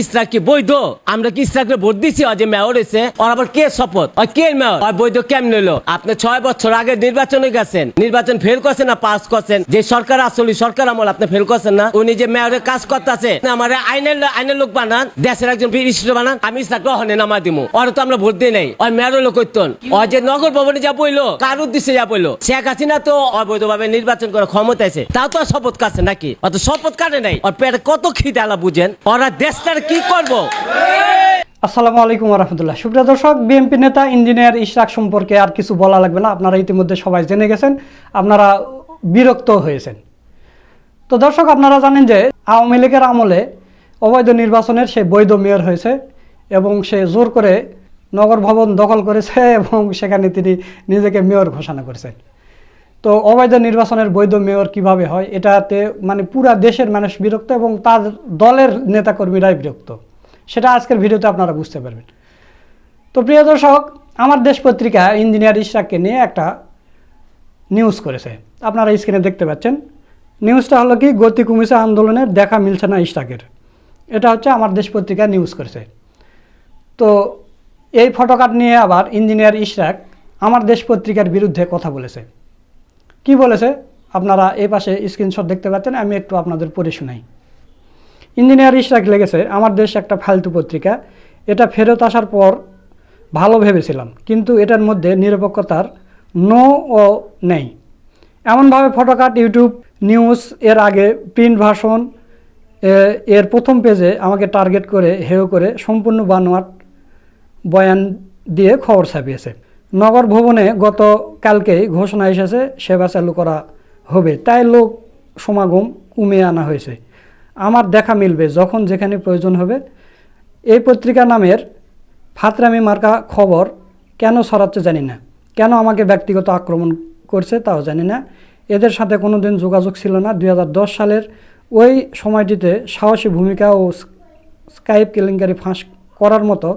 ইসরাক কি বৈধ। আমরা কি ভোট দিছি? মেয়র আবার কে শপথ? ওই কে মেয়র? ওই বৈধ কেমন আপনি ছয় বছর আগে নির্বাচনে গেছেন। নির্বাচন ফেল করছেন না পাস করছেন? যে সরকার সরকার আমল আপনি ফেল করছেন না? উনি যে মেয়রের কাজ করতেছে আমার আইনের আইনের লোক বানান, দেশের একজন বিশিষ্ট বানান, আমি নামা দিমু। তো আমরা ভোট দিই নাই। ওই মেয়রের লোক ওই যে নগর ভবনে যা বইলো কার উদ্দেশ্যে যা বইলো শেখ হাসিনা তো অবৈধভাবে নির্বাচন করার ক্ষমতা আছে। তাও তো আর শপথ কাছে নাকি? অত শপথ কাটে নাই। পেটে কত খিদে আলা বুঝেন? ওরা দেশটার কি করব? আসসালামু আলাইকুম রহমতুল্লাহ সুপ্রিয় দর্শক, বিএনপি নেতা, ইঞ্জিনিয়ার ইশরাক সম্পর্কে আর কিছু বলা লাগবে না। আপনারা ইতিমধ্যে সবাই জেনে গেছেন, আপনারা বিরক্ত হয়েছেন। তো দর্শক, আপনারা জানেন যে আওয়ামী লীগের আমলে অবৈধ নির্বাচনের সে বৈধ মেয়র হয়েছে এবং সে জোর করে নগর ভবন দখল করেছে এবং সেখানে তিনি নিজেকে মেয়র ঘোষণা করেছেন। তো অবৈধ নির্বাচনের বৈধ মেয়র কীভাবে হয়? এটাতে মানে পুরা দেশের মানুষ বিরক্ত এবং তার দলের নেতাকর্মীরাই বিরক্ত। সেটা আজকের ভিডিওতে আপনারা বুঝতে পারবেন। তো প্রিয় দর্শক, আমার দেশ পত্রিকা ইঞ্জিনিয়ার ইশরাককে নিয়ে একটা নিউজ করেছে। আপনারা স্ক্রিনে দেখতে পাচ্ছেন। নিউজটা হলো কি গতি কমিছে আন্দোলনের দেখা মিলছে না ইশরাকের। এটা হচ্ছে আমার দেশ পত্রিকা নিউজ করেছে। তো এই ফটোকার্ড নিয়ে আবার ইঞ্জিনিয়ার ইশরাক আমার দেশ পত্রিকার বিরুদ্ধে কথা বলেছে। কি বলেছে? আপনারা এই পাশে স্ক্রিনশট দেখতে পাচ্ছেন, আমি একটু আপনাদের পড়ে শোনাই। ইঞ্জিনিয়ার ইশরাক লেগেছে, আমার দেশ একটা ফালতু পত্রিকা। এটা ফেরত আসার পর ভালো ভেবেছিলাম, কিন্তু এটার মধ্যে নিরপেক্ষতার নো ও নেই। এমনভাবে ফটোকার্ট ইউটিউব নিউজ, এর আগে প্রিন্ট ভার্সন এর প্রথম পেজে আমাকে টার্গেট করে, হেয় করে সম্পূর্ণ বানোয়াট বয়ান দিয়ে খবর ছাপিয়েছে। নগর ভবনে গত কালকেই ঘোষণা এসেছে, সেবা চালু করা হবে। তাই লোক সমাগম কমিয়ে আনা হয়েছে। আমার দেখা মিলবে যখন যেখানে প্রয়োজন হবে। এই পত্রিকা নামের ফাতরামি মার্কা খবর কেন ছড়াচ্ছে জানি না। কেন আমাকে ব্যক্তিগত আক্রমণ করছে তাও জানি না। এদের সাথে কোনো দিন যোগাযোগ ছিল না। দু হাজার দশ সালের ওই সময়টিতে সাহসী ভূমিকা ও স্কাইপ কেলেঙ্কারি ফাঁস করার মতো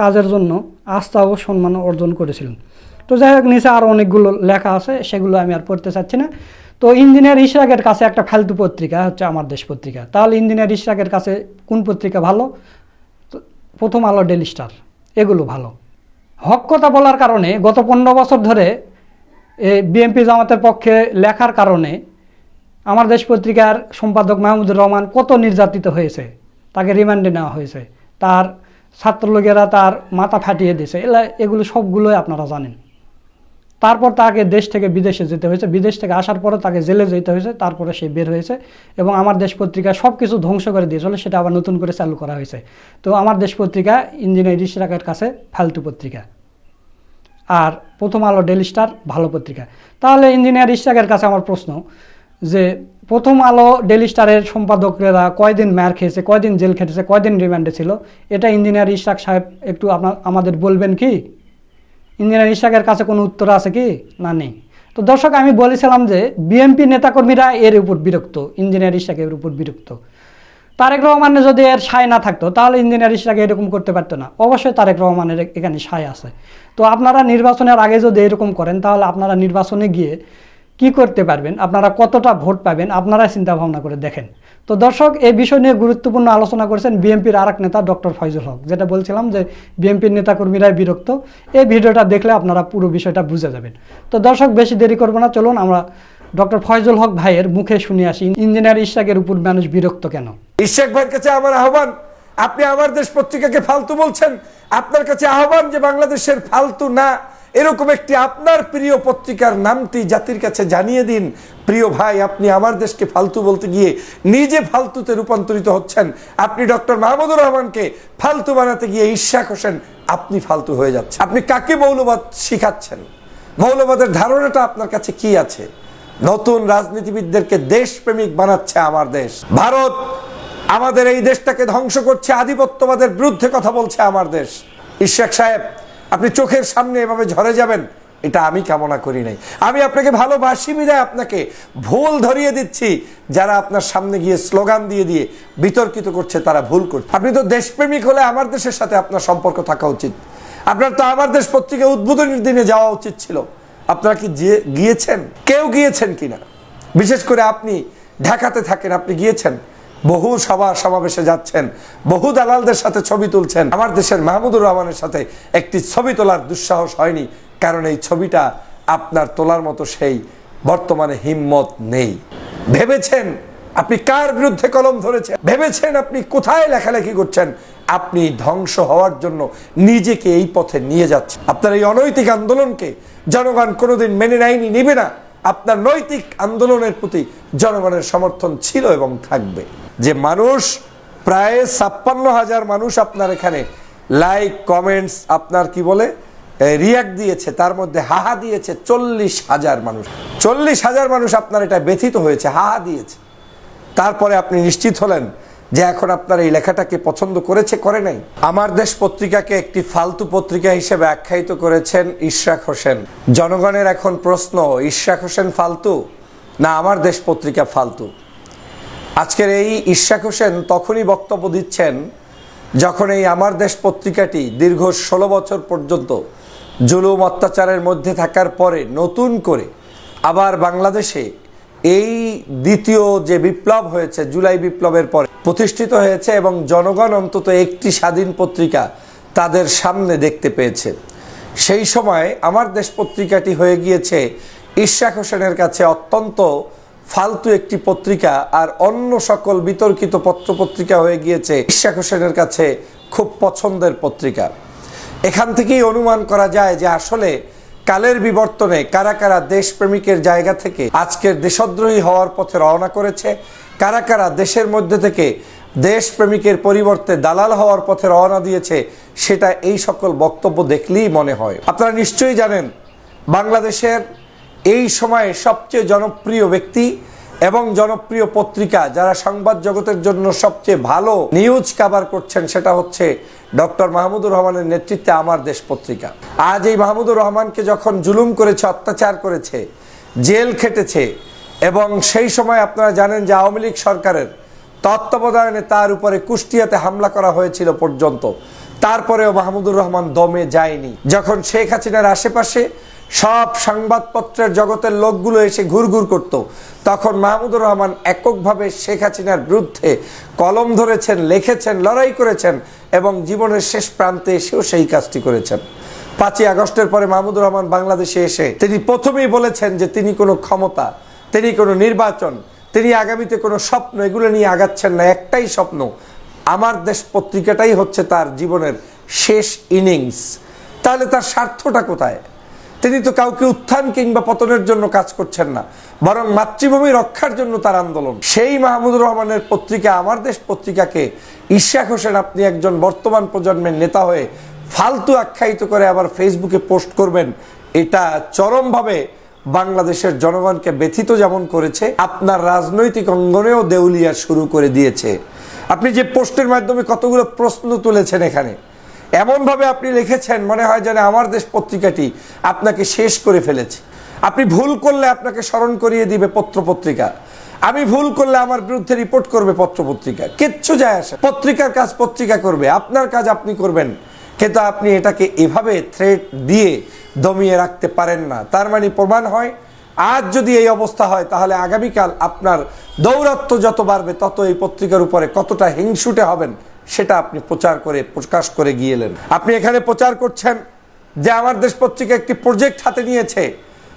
কাজের জন্য আস্থা ও সম্মান অর্জন করেছিলেন। তো যাই হোক, নিচে আরও অনেকগুলো লেখা আছে, সেগুলো আমি আর পড়তে চাচ্ছি না। তো ইঞ্জিনিয়ার ইশরাকের কাছে একটা ফালতু পত্রিকা হচ্ছে আমার দেশ পত্রিকা। তাহলে ইঞ্জিনিয়ার ইশরাকের কাছে কোন পত্রিকা ভালো? প্রথম আলো ডেলি স্টার, এগুলো ভালো। হক কথা বলার কারণে গত পনেরো বছর ধরে বিএনপি জামাতের পক্ষে লেখার কারণে আমার দেশ পত্রিকার সম্পাদক মাহমুদুর রহমান কত নির্যাতিত হয়েছে, তাকে রিমান্ডে নেওয়া হয়েছে। তার ছাত্রলোকেরা তার মাথা ফাটিয়ে দিয়েছে। এলা এগুলো সবগুলোই আপনারা জানেন। তারপর তাকে দেশ থেকে বিদেশে যেতে হয়েছে। বিদেশ থেকে আসার পরে তাকে জেলে যেতে হয়েছে। তারপরে সে বের হয়েছে এবং আমার দেশ পত্রিকা সব কিছু ধ্বংস করে দিয়েছিল সেটা আবার নতুন করে চালু করা হয়েছে। তো আমার দেশ পত্রিকা ইঞ্জিনিয়ার ইশরাকের কাছে ফালতু পত্রিকা। আর প্রথম আলো ডেলি স্টার, ভালো পত্রিকা। তাহলে ইঞ্জিনিয়ার ইশরাকের কাছে আমার প্রশ্ন যে প্রথম আলো ডেলি স্টারের সম্পাদকরা কয়দিন ম্যার খেয়েছে, কয়দিন জেল খেটেছে, কয়দিন রিমান্ডে ছিল? এটা ইঞ্জিনিয়ার ইশরাক সাহেব একটু আপনার আমাদের বলবেন কি? ইঞ্জিনিয়ার ইশরাকের কাছে কোনো উত্তর আছে কি? না, নেই। তো দর্শক, আমি বলেছিলাম যে বিএনপি নেতাকর্মীরা এর উপর বিরক্ত, ইঞ্জিনিয়ার ইশরাকের উপর বিরক্ত। তারেক রহমানের যদি এর সায় না থাকতো, তাহলে ইঞ্জিনিয়ার ইশরাক এরকম করতে পারতো না। অবশ্যই তারেক রহমানের এখানে সায় আছে। তো আপনারা নির্বাচনের আগে যদি এরকম করেন, তাহলে আপনারা নির্বাচনে গিয়ে কি করতে পারবেন? আপনারা কতটা ভোট পাবেন? আপনারা চিন্তা ভাবনা করে দেখেন। তো দর্শক এই বিষয় নিয়ে গুরুত্বপূর্ণ আলোচনা করেছেন বিএনপির আরেক নেতা ডক্টর ফয়জুল হক। যেটা বলছিলাম যে বিএনপির নেতাকর্মীরাই বিরক্ত। এই ভিডিওটা দেখলে আপনারা পুরো বিষয়টা বুঝে যাবেন। তো দর্শক, বেশি দেরি করব না। চলুন, আমরা ডক্টর ফয়জুল হক ভাইয়ের মুখে শুনে আসি। ইঞ্জিনিয়ার ইশাকের উপর মানুষ বিরক্ত কেন? ইশাক ভাইয়ের কাছে আমার আহ্বান, আপনি আমার দেশ পত্রিকাকে ফালতু বলছেন। আপনার কাছে আহ্বান যে বাংলাদেশের ফালতু না। এরকম একটি আপনার প্রিয় পত্রিকার নামটি জাতির কাছে জানিয়ে দিন। প্রিয় ভাই, আপনি আমার দেশকে ফালতু বলতে গিয়ে নিজে ফালতুতে রূপান্তরিত হচ্ছেন। আপনি ডক্টর মাহমুদুর রহমানকে ফালতু বানাতে গিয়ে ঈর্ষাক হোসেন, আপনি ফালতু হয়ে যাচ্ছেন। আপনি কাকে মৌলবাদ শিখাচ্ছেন? মৌলবাদের ধারণাটা আপনার কাছে কি আছে? নতুন রাজনীতিবিদদেরকে দেশপ্রেমিক বানাচ্ছে আমার দেশ। ভারত আমাদের এই দেশটাকে ধ্বংস করছে, আধিপত্যবাদের বিরুদ্ধে কথা বলছে আমার দেশ। ইশাক সাহেব আপনি চোখের সামনে এভাবে ঝরে যাবেন, এটা আমি কামনা করি নাই। আমি আপনাকে ভালোবাসি, বিদায় আপনাকে। ভুল ধরিয়ে দিচ্ছি, যারা আপনার সামনে গিয়ে স্লোগান দিয়ে দিয়ে বিতর্কিত করছে, তারা ভুল করছে আপনি তো দেশপ্রেমিক হলে আমার দেশের সাথে আপনার সম্পর্ক থাকা উচিত। আপনার তো আমার দেশ পত্রিকা উদ্বোধনের দিনে যাওয়া উচিত ছিল। আপনারা কি গিয়েছেন? কেউ গিয়েছেন কিনা? বিশেষ করে আপনি ঢাকাতে থাকেন, আপনি গিয়েছেন। বহু সভা সমাবেশে যাচ্ছেন, বহু দালালদের সাথে ছবি তুলছেন। আমার দেশের মাহমুদুর রহমানের সাথে একটি ছবি তোলার দুঃসাহস হয়নি, কারণ এই ছবিটা আপনার তোলার মতো সেই বর্তমানে হিম্মত নেই। ভেবেছেন আপনি কার বিরুদ্ধে কলম ধরেছেন? ভেবেছেন আপনি কোথায় লেখালেখি করছেন? আপনি ধ্বংস হওয়ার জন্য নিজেকে এই পথে নিয়ে যাচ্ছেন। আপনার এই অনৈতিক আন্দোলনকে জনগণ কোনোদিন মেনে নেয়নি, নিবে না। আপনার নৈতিক আন্দোলনের প্রতি জনগণের সমর্থন ছিল এবং থাকবে। যে মানুষ প্রায় ছাপ্পান্ন হাজার মানুষ আপনার এখানে লাইক, কমেন্টস, আপনার কি বলে রিয়াক্ট দিয়েছে, তার মধ্যে হাহা দিয়েছে চল্লিশ হাজার মানুষ। চল্লিশ হাজার মানুষ আপনার এটা ব্যথিত হয়েছে, হাহা দিয়েছে। তারপরে আপনি নিশ্চিত হলেন যে এখন আপনার এই লেখাটাকে পছন্দ করেছে, করে নাই। আমার দেশ পত্রিকাকে একটি ফালতু পত্রিকা হিসেবে আখ্যায়িত করেছেন ইশরাক হোসেন। জনগণের এখন প্রশ্ন, ইশরাক হোসেন ফালতু না আমার দেশ পত্রিকা ফালতু? আজকের এই ইশাক হোসেন তখনই বক্তব্য দিচ্ছেন যখন এই আমার দেশ পত্রিকাটি দীর্ঘ ষোলো বছর পর্যন্ত জুলুম অত্যাচারের মধ্যে থাকার পরে নতুন করে আবার বাংলাদেশে এই দ্বিতীয় যে বিপ্লব হয়েছে, জুলাই বিপ্লবের পরে প্রতিষ্ঠিত হয়েছে এবং জনগণ অন্তত একটি স্বাধীন পত্রিকা তাদের সামনে দেখতে পেয়েছে। সেই সময় আমার দেশ পত্রিকাটি হয়ে গিয়েছে ইশাক হোসেনের কাছে অত্যন্ত ফালতু একটি পত্রিকা আর অন্য সকল বিতর্কিত পত্রপত্রিকা হয়ে গিয়েছে ইশাক হোসেনের কাছে খুব পছন্দের পত্রিকা। এখান থেকেই অনুমান করা যায় যে আসলে কালের বিবর্তনে কারা কারা দেশপ্রেমিকের জায়গা থেকে আজকের দেশদ্রোহী হওয়ার পথে রওনা করেছে, কারা কারা দেশের মধ্যে থেকে দেশপ্রেমিকের পরিবর্তে দালাল হওয়ার পথে রওনা দিয়েছে, সেটা এই সকল বক্তব্য দেখলেই মনে হয়। আপনারা নিশ্চয়ই জানেন, বাংলাদেশের এই সময়ে সবচেয়ে জনপ্রিয় ব্যক্তি এবং জনপ্রিয় পত্রিকা যারা সংবাদ জগতের জন্য সবচেয়ে ভালো নিউজ কাভার করছেন সেটা হচ্ছে ডক্টর মাহমুদুর রহমানের নেতৃত্বে আমার দেশ পত্রিকা। আজ এই মাহমুদুর রহমানকে যখন জুলুম করেছে, অত্যাচার করেছে, জেল খেটেছে এবং সেই সময় আপনারা জানেন যে আওয়ামী লীগ সরকারের তত্ত্বাবধানে তার উপরে কুষ্টিয়াতে হামলা করা হয়েছিল পর্যন্ত। তারপরেও মাহমুদুর রহমান দমে যায়নি। যখন শেখ হাসিনার আশেপাশে সব সংবাদপত্রের জগতের লোকগুলো এসে ঘুরঘুর করত। তখন মাহমুদুর রহমান এককভাবে শেখ হাসিনার বিরুদ্ধে কলম ধরেছেন, লিখেছেন, লড়াই করেছেন এবং জীবনের শেষ প্রান্তে এসেও সেই কাজটি করেছেন। পাঁচই আগস্টের পরে মাহমুদুর রহমান বাংলাদেশে এসে তিনি প্রথমেই বলেছেন যে তিনি কোনো ক্ষমতা, তিনি কোনো নির্বাচন, তিনি আগামীতে কোনো স্বপ্ন এগুলো নিয়ে আগাচ্ছেন না, একটাই স্বপ্ন, আমার দেশ পত্রিকাটাই হচ্ছে তার জীবনের শেষ ইনিংস। তাহলে তার স্বার্থটা কোথায়? তিনি তো কাউকে উত্থান কিংবা পতনের জন্য কাজ করছেন না, বরং মাতৃভূমি রক্ষার জন্য তার আন্দোলন। সেই মাহমুদুর রহমানের পত্রিকা, আমার দেশ পত্রিকাকে ইশাক হোসেন আপনি একজন বর্তমান প্রজন্মের নেতা হয়ে ফালতু আখ্যায়িত করে আবার ফেসবুকে পোস্ট করবেন, এটা চরমভাবে বাংলাদেশের জনগণকে ব্যথিত যেমন করেছে, আপনার রাজনৈতিক অঙ্গনেও দেউলিয়া শুরু করে দিয়েছে। আপনি যে পোস্টের মাধ্যমে কতগুলো প্রশ্ন তুলেছেন এখানে এমনভাবে আপনি লিখেছেন, মনে হয় যেন আমার দেশ পত্রিকাটি আপনাকে শেষ করে ফেলেছে। আপনি ভুল করলে আপনাকে স্মরণ করিয়ে দিবে পত্রপত্রিকা। আমি ভুল করলে আমার বিরুদ্ধে রিপোর্ট করবে পত্রপত্রিকা। কিচ্ছু যায় আসে পত্রিকার কাজ পত্রিকা করবে, আপনার কাজ আপনি করবেন। কিন্তু আপনি এটাকে এভাবে থ্রেট দিয়ে দমিয়ে রাখতে পারেন না। তার মানে প্রমাণ হয়, আজ যদি এই অবস্থা হয়, তাহলে আগামীকাল আপনার দৌরাত্ম যত বাড়বে, তত এই পত্রিকার উপরে কতটা হিংসুটে হবেন সেটা আপনি প্রচার করে, প্রকাশ করে গিয়েলেন। আপনি এখানে প্রচার করছেন যে আমার দেশ পত্রিকা একটি প্রজেক্ট হাতে নিয়েছে।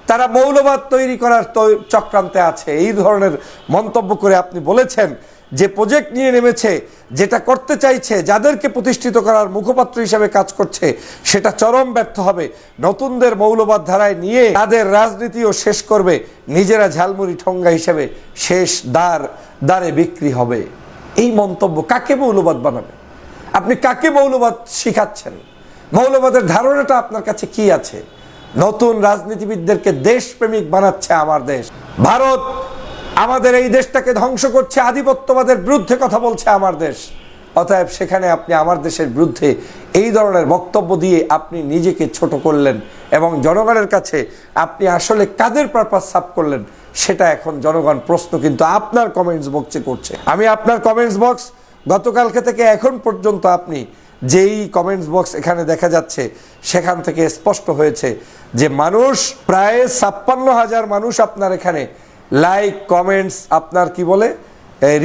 তারা মৌলবাদ তৈরি করার চক্রান্তে আছে। এই ধরনের মন্তব্য করে আপনি বলেছেন যে প্রজেক্ট নিয়ে নেমেছে, যেটা করতে চাইছে, যাদেরকে প্রতিষ্ঠিত করার মুখপাত্র হিসেবে কাজ করছে, সেটা চরম ব্যর্থ হবে। নতুনদের মৌলবাদ ধারায় নিয়ে তাদের রাজনীতিও শেষ করবে। নিজেরা ঝালমুড়ি ঠঙ্গা হিসেবে শেষ দ্বার, দ্বারে বিক্রি হবে। এই মন্তব্য কাকে মৌলবাদ বানাবে? আপনি কাকে মৌলবাদ শিখাচ্ছেন? মৌলবাদের ধারণাটা আপনার কাছে কি আছে? নতুন রাজনীতিবিদদেরকে দেশপ্রেমিক বানাচ্ছে আমার দেশ। ভারত আমাদের এই দেশটাকে ধ্বংস করছে, আধিপত্যবাদের বিরুদ্ধে কথা বলছে আমার দেশ। অতএব সেখানে আপনি আমার দেশের বিরুদ্ধে এই ধরনের বক্তব্য দিয়ে আপনি নিজেকে ছোট করলেন এবং জনগণের কাছে আপনি আসলে কাদের পারপাস সাফ করলেন সেটা এখন জনগণ প্রশ্ন, কিন্তু আপনার কমেন্টস বক্সে করছে। আমি আপনার কমেন্টস বক্স গতকালকে থেকে এখন পর্যন্ত আপনি যেই কমেন্টস বক্স এখানে দেখা যাচ্ছে, সেখান থেকে স্পষ্ট হয়েছে যে মানুষ, প্রায় ছাপ্পান্ন হাজার মানুষ আপনার এখানে লাইক কমেন্টস আপনার কি বলে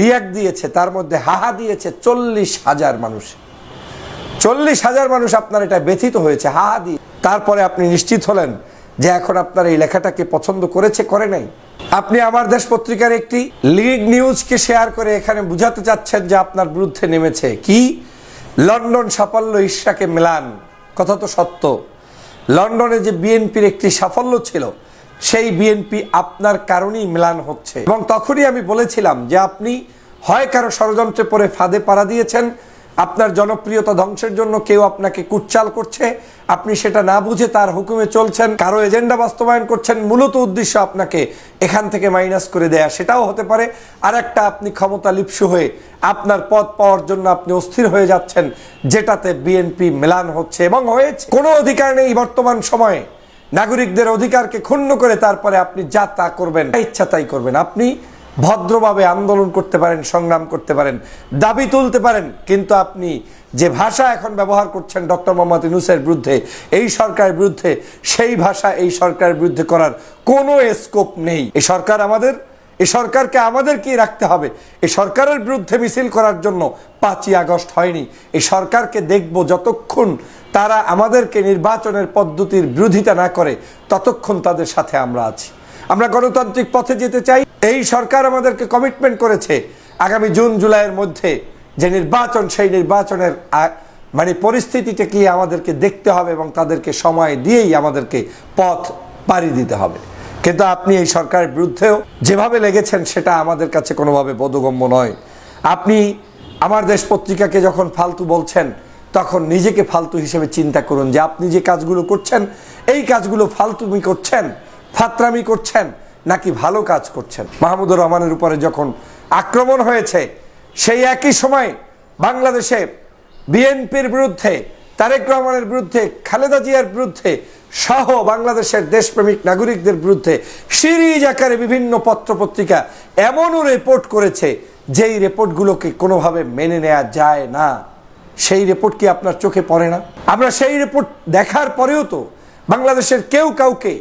রিয়াক্ট দিয়েছে, তার মধ্যে হাহা দিয়েছে চল্লিশ হাজার মানুষ। চল্লিশ হাজার মানুষ আপনার এটা ব্যথিত হয়েছে হা হা দিয়ে। তারপরে আপনি নিশ্চিত হলেন যে এখন আপনার এই লেখাটাকে পছন্দ করেছে, করে নাই। আপনি আমার দেশ পত্রিকার একটি লিগ নিউজকে শেয়ার করে এখানে বুঝাতে চাচ্ছেন যে আপনার বিরুদ্ধে নেমেছে কি? লন্ডন সাফল্য ঈর্ষাকে মেলান, কথা তো সত্য। লন্ডনে যে বিএনপির একটি সাফল্য ছিল, সেই বিএনপি আপনার কারণেই মেলান হচ্ছে। এবং তখনই আমি বলেছিলাম যে আপনি হয় কারও ষড়যন্ত্রে পরে ফাঁদে পাড়া দিয়েছেন আপনার জনপ্রিয়তা ধ্বংসের জন্য কেউ আপনাকে কুচ্চাল করছে। আপনি সেটা না বুঝে তার হুকুমে চলছেন। কারও এজেন্ডা বাস্তবায়ন করছেন। মূলত উদ্দেশ্য আপনাকে এখান থেকে মাইনাস করে দেয়া। সেটাও হতে পারে। আর একটা আপনি ক্ষমতা লিপ্সু হয়ে আপনার পদ পাওয়ার জন্য আপনি অস্থির হয়ে যাচ্ছেন, যেটাতে বিএনপি মেলান হচ্ছে এবং হয়েছে। কোনো অধিকার নেই বর্তমান সময়ে। নাগরিকদের অধিকারকে ক্ষুণ্ণ করে তারপরে আপনি যা তা করবেন ইচ্ছা তাই করবেন। আপনি ভদ্রভাবে আন্দোলন করতে পারেন, সংগ্রাম করতে পারেন, দাবি তুলতে পারেন, কিন্তু আপনি যে ভাষা এখন ব্যবহার করছেন ডক্টর মোহাম্মদ ইউনুসের বিরুদ্ধে, এই সরকারের বিরুদ্ধে, সেই ভাষা এই সরকারের বিরুদ্ধে করার কোনো স্কোপ নেই। এই সরকার আমাদের, এ সরকারকে আমাদের কি রাখতে হবে। এই সরকারের বিরুদ্ধে মিছিল করার জন্য পাঁচই আগস্ট হয়নি। এই সরকারকে দেখব যতক্ষণ তারা আমাদেরকে নির্বাচনের পদ্ধতির বিরোধিতা না করে, ততক্ষণ তাদের সাথে আমরা আছি। আমরা গণতান্ত্রিক পথে যেতে চাই। এই সরকার আমাদেরকে কমিটমেন্ট করেছে আগামী জুন, জুলাইয়ের মধ্যে। যে নির্বাচন, সেই নির্বাচনের মানে পরিস্থিতিটা কি আমাদেরকে দেখতে হবে এবং তাদেরকে সময় দিয়েই আমাদেরকে পথ পাড়ি দিতে হবে। কিন্তু আপনি এই সরকারের বিরুদ্ধেও যেভাবে লেগেছেন সেটা আমাদের কাছে কোনোভাবে বোধগম্য নয়। আপনি আমার দেশ পত্রিকাকে যখন ফালতু বলছেন, তখন নিজেকে ফালতু হিসেবে চিন্তা করুন যে আপনি যে কাজগুলো করছেন, এই কাজগুলো ফালতুমি করছেন ফাত্রামি করছেন নাকি ভালো কাজ করছেন? মাহমুদুর রহমানের উপরে যখন আক্রমণ হয়েছে, সেই একই সময় বাংলাদেশে বিএনপির বিরুদ্ধে, তারেক রহমানের বিরুদ্ধে, খালেদা জিয়ার বিরুদ্ধে, সহ বাংলাদেশের দেশপ্রেমিক নাগরিকদের বিরুদ্ধে সিরিজ আকারে বিভিন্ন পত্রপত্রিকা এমনও রিপোর্ট করেছে, যেই রিপোর্টগুলোকে কোনোভাবে মেনে নেওয়া যায় না। সেই রিপোর্ট কি আপনার চোখে পড়ে না? আমরা সেই রিপোর্ট দেখার পরেও তো বাংলাদেশের কেউ কাউকে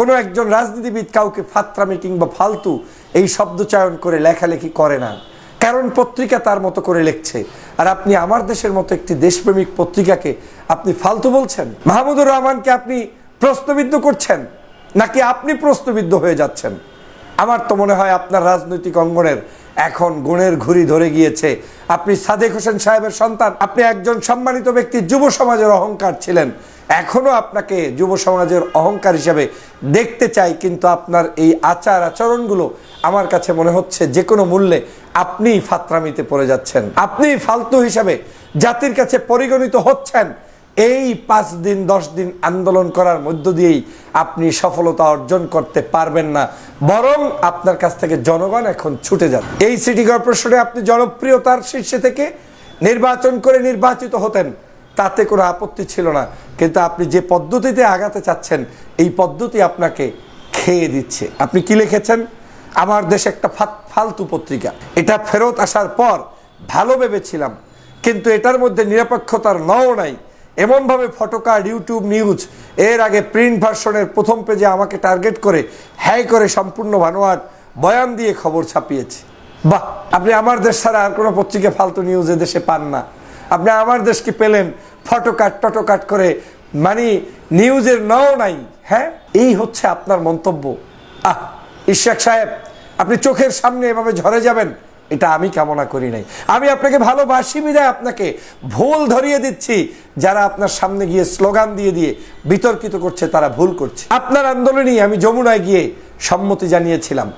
কোনো একজন রাজনীতিবিদ কাউকে ফাত্রামি কিংবা ফালতু এই শব্দচয়ন করে লেখালেখি করে না। কারণ পত্রিকা তার মতো করে লিখছে। আর আপনি আমার দেশের মতো একটি দেশপ্রেমিক পত্রিকাকে আপনি ফালতু বলছেন? মাহমুদুর রহমানকে আপনি প্রশ্নবিদ্ধ করছেন? নাকি আপনি প্রশ্নবিদ্ধ হয়ে যাচ্ছেন? আমার তো মনে হয় আপনার রাজনৈতিক অঙ্গনের এখন গুণের ঘুরি ধরে গিয়েছে। আপনি সাদেক হোসেন সাহেবের সন্তান। আপনি একজন সম্মানিত ব্যক্তি, যুব সমাজের অহংকার ছিলেন। এখনও আপনাকে যুব সমাজের অহংকার হিসাবে দেখতে চাই, কিন্তু আপনার এই আচার আচরণগুলো আমার কাছে মনে হচ্ছে যে কোনো মূল্যে আপনি ফাত্রামিতে পড়ে যাচ্ছেন। আপনি ফালতু হিসাবে জাতির কাছে পরিগণিত হচ্ছেন। এই পাঁচ দিন, দশ দিন আন্দোলন করার মধ্য দিয়েই আপনি সফলতা অর্জন করতে পারবেন না। বরং আপনার কাছ থেকে জনগণ এখন ছুটে যান। এই সিটি কর্পোরেশনে আপনি জনপ্রিয়তার শীর্ষে থেকে নির্বাচন করে নির্বাচিত হতেন। তাতে কোনো আপত্তি ছিল না। কিন্তু আপনি যে পদ্ধতিতে আগাতে চাচ্ছেন, এই পদ্ধতি আপনাকে খেয়ে দিচ্ছে। আপনি কি লিখেছেন? আমার দেশে একটা ফালতু পত্রিকা। এটা ফেরত আসার পর ভালো ভেবেছিলাম, কিন্তু এটার মধ্যে নিরপেক্ষতার নও নাই। এমনভাবে ফটোকার্ড, ইউটিউব নিউজ, এর আগে প্রিন্ট ভার্সনের প্রথম পেজে আমাকে টার্গেট করে হ্যাই করে সম্পূর্ণ ভানোয়াট বয়ান দিয়ে খবর ছাপিয়েছে। বাহ! আপনি আমার দেশ ছাড়া আর কোনো পত্রিকা ফালতু নিউজ দেশে পান না। আপনি আমার দেশকে পেলেন ফটোকাট টটোকাট করে। মানে নিউজের নও নাই হ্যাঁ? এই হচ্ছে আপনার মন্তব্য। আহ ইশাক সাহেব, আপনি চোখের সামনে এভাবে ঝরে যাবেন, এটা আমি কামনা করি নাই। আমি আপনাকে ভালোবাসি বিদায় আপনাকে। ভুল ধরিয়ে দিচ্ছি, যারা আপনার সামনে গিয়ে স্লোগান দিয়ে দিয়ে বিতর্কিত করছে, তারা ভুল করছে। আপনার আন্দোলনেই আমি যমুনায় গিয়ে সম্মতি জানিয়েছিলাম,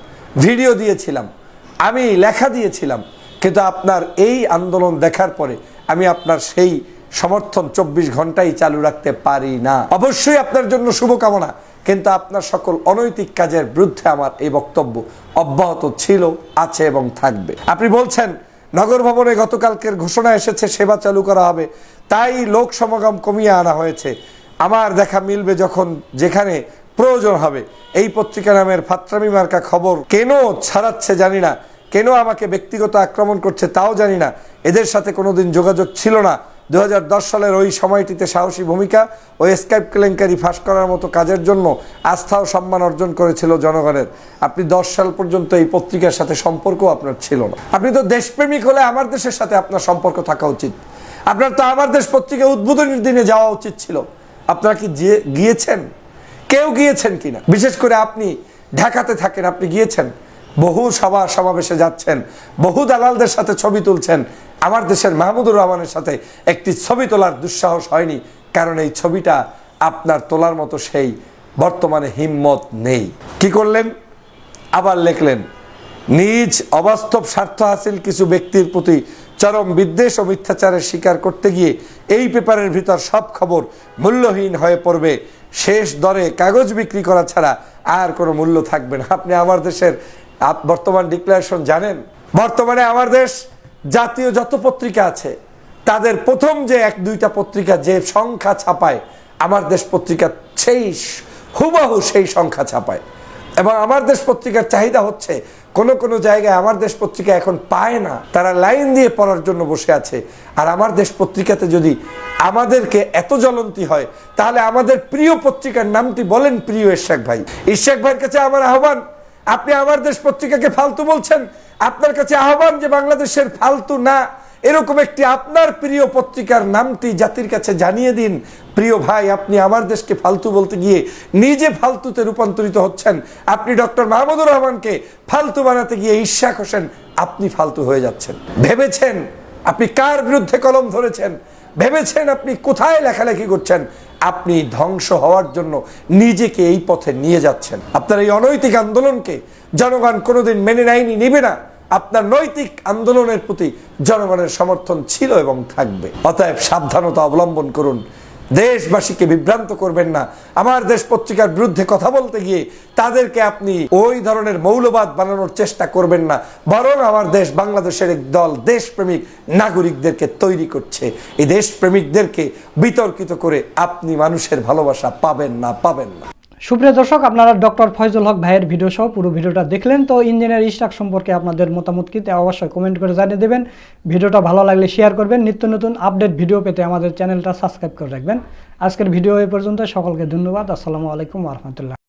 ভিডিও দিয়েছিলাম, আমি লেখা দিয়েছিলাম, কিন্তু আপনার এই আন্দোলন দেখার পরে আমি আপনার সেই সমর্থন চব্বিশ ঘন্টাই চালু রাখতে পারি না। অবশ্যই আপনার জন্য শুভকামনা, কিন্তু আপনার সকল অনৈতিক কাজের বিরুদ্ধে আমার এই বক্তব্য অব্যাহত ছিল, আছে এবং থাকবে। আপনি বলছেন, নগর ভবনে গতকালকের ঘোষণা এসেছে সেবা চালু করা হবে, তাই লোক সমাগম কমিয়ে আনা হয়েছে। আমার দেখা মিলবে যখন যেখানে প্রয়োজন হবে। এই পত্রিকা নামের ফাত্রামি মার্কা খবর কেন ছাড়াচ্ছে জানি না, কেন আমাকে ব্যক্তিগত আক্রমণ করছে তাও জানি না। এদের সাথে কোনোদিন যোগাযোগ ছিল না। দুই হাজার দশ সালের ওই সময়টিতে সাহসী ভূমিকা ও স্কাইপ কেলেঙ্কারি ফাঁস করার মতো কাজের জন্য আস্থা ও সম্মান অর্জন করেছিল জনগণের। আপনি দশ সাল পর্যন্ত এই পত্রিকার সাথে সম্পর্ক আপনার ছিল না। আপনি তো দেশপ্রেমিক হলে আমার দেশের সাথে আপনার সম্পর্ক থাকা উচিত। আপনার তো আমার দেশ পত্রিকা উদ্বোধনের দিনে যাওয়া উচিত ছিল। আপনারা কি গিয়েছেন? কেউ গিয়েছেন কিনা? বিশেষ করে আপনি ঢাকাতে থাকেন, আপনি গিয়েছেন? বহু সভা সমাবেশে যাচ্ছেন, বহু দালালদের সাথে ছবি তুলছেন আমার দেশের মাহমুদুর রহমানের সাথে একটি ছবি তোলার দুঃসাহস হয়নি, কারণ এই ছবিটা আপনার তোলার মতো সেই বর্তমানে হিম্মত নেই। কি করলেন? আবার লেখলেন, নিজ অবাস্তব স্বার্থ হাসিল কিছু ব্যক্তির প্রতি চরম বিদ্বেষ ও মিথ্যাচারের শিকার করতে গিয়ে এই পেপারের ভিতর সব খবর মূল্যহীন হয়ে পড়বে। শেষ দরে কাগজ বিক্রি করা ছাড়া আর কোনো মূল্য থাকবে না। আপনি আমার দেশের বর্তমান ডিক্লারেশন জানেন? বর্তমানে আমার দেশ জাতীয় যত পত্রিকা আছে, তাদের প্রথম যে এক দুইটা পত্রিকা যে সংখ্যা ছাপায়, আমার দেশ পত্রিকা সেই হুবাহু সেই সংখ্যা ছাপায়। এবং আমার দেশ পত্রিকার চাহিদা হচ্ছে, কোন কোনো জায়গায় আমার দেশ পত্রিকা এখন পায় না, তারা লাইন দিয়ে পড়ার জন্য বসে আছে। আর আমার দেশ পত্রিকাতে যদি আমাদেরকে এত জ্বলন্তি হয়, তাহলে আমাদের প্রিয় পত্রিকার নামটি বলেন প্রিয় ইশাক ভাই। ইশাক ভাইয়ের কাছে আমার আহ্বান, আপনি আমার দেশ পত্রিকাকে ফালতু বলছেন আপনার কাছে আহ্বান যে বাংলাদেশের ফালতু না, এরকম একটি আপনার প্রিয় পত্রিকার নামটি জাতির কাছে জানিয়ে দিন। প্রিয় ভাই, আপনি আমার দেশকে ফালতু বলতে গিয়ে নিজে ফালতুতে রূপান্তরিত হচ্ছেন। আপনি ডক্টর মাহমুদুর রহমানকে ফালতু বানাতে গিয়ে ইশাক হোসেন, আপনি ফালতু হয়ে যাচ্ছেন। ভেবেছেন আপনি কার বিরুদ্ধে কলম ধরেছেন? ভেবেছেন আপনি কোথায় লেখালেখি করছেন? আপনি ধ্বংস হওয়ার জন্য নিজেকে এই পথে নিয়ে যাচ্ছেন। আপনার এই অনৈতিক আন্দোলনকে জনগণ কোনোদিন মেনে নেয়নি, নিবে না। আপনার নৈতিক আন্দোলনের প্রতি জনগণের সমর্থন ছিল এবং থাকবে। অতএব সাবধানতা অবলম্বন করুন। দেশবাসীকে বিভ্রান্ত করবেন না। আমার দেশ পত্রিকার বিরুদ্ধে কথা বলতে গিয়ে তাদেরকে আপনি ওই ধরনের মৌলবাদ বানানোর চেষ্টা করবেন না। বরং আমার দেশ বাংলাদেশের এক দল দেশপ্রেমিক নাগরিকদেরকে তৈরি করছে। এই দেশপ্রেমিকদেরকে বিতর্কিত করে আপনি মানুষের ভালোবাসা পাবেন না পাবেন না। সুপ্রিয় দর্শক, আপনারা ডক্টর ফয়জুল হক ভাইয়ের ভিডিও সহ পুরো ভিডিওটা দেখলেন। তো ইঞ্জিনিয়ার স্টাক সম্পর্কে আপনাদের মতামত কি অবশ্যই কমেন্ট করে জানিয়ে দেবেন। ভিডিওটা ভালো লাগলে শেয়ার করবেন। নিত্য নতুন আপডেট ভিডিও পেতে আমাদের চ্যানেলটা সাবস্ক্রাইব করে রাখবেন। আজকের ভিডিও এই পর্যন্ত সকলকে ধন্যবাদ। আসসালামু আলাইকুম রহমতুল্লাহ।